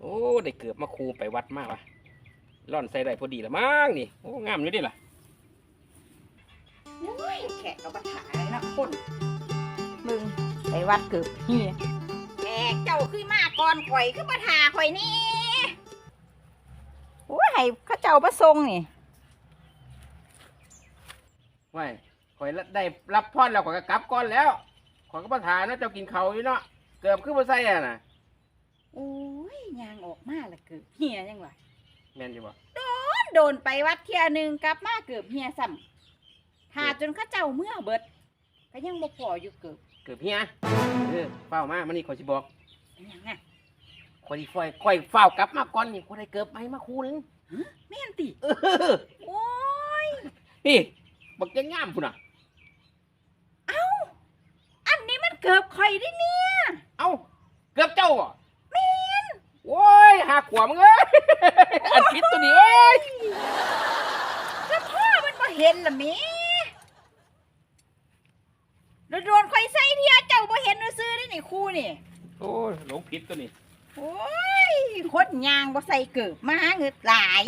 โอ้ได้เกือบมาคูไปวัดมากวะร่อนใส่ได้พอดีละมั้งนี่โอ้งามอยู่ดิล่ะโอ้ยแขกกับปัญหาเลยนะคนมึงไปวัดเกือบเฮียแขกเจ้าขึ้นมาก่อนข่อยขึ้นปัญหาข่อยนี่โอ้ยให้เข้าเจ้าประทรงนี่ไว้ข่อยละได้รับพรแล้วข่อยก็กลับก่อนแล้วข่อยก็มาถามนะเจ้ากินเขาวอยู่เนาะเกือบขึ้นมาใส่อะน่ะ โอ้ยยางออกมาละเกือบเฮียยังวะแม่นอยู่บ่โดนไปวัดเที่ยหนึ่งกลับมาเกือบเฮียซ้ำหาจนเข้าเจ้าเมื่อเบิด ก็ยังบ่พออยู่เกือบเกือบเฮียเออเฝ้ามามันนี่ข่อยสิบอกเป็นหยังไงข่อยสิฝ่อยข่อยเฝ้ากลับมาก่อนนี่ข่อยได้เกือบไปมาคูนึงแม่นติเออโอ้ยนี่บักยังงามพุ่นน่ะ อันนี้มันเกือบข่อยได้เนี่ยเอ้าเกือบเจ้าบ่แม่นโอ้ย หาขวามึงเอ้ยอันคิดตัวนี้เอ้ยก็พ่อมันบ่เห็นละแม่แล้วโดนข่อยใส่เทียเจ้าบ่เห็นซื้อได้นี่คู่นี่ โอ้ยหลงผิดตัวนี้ โอ้ยคนยางบ่ใส่เกือบมาหาเงิดหลาย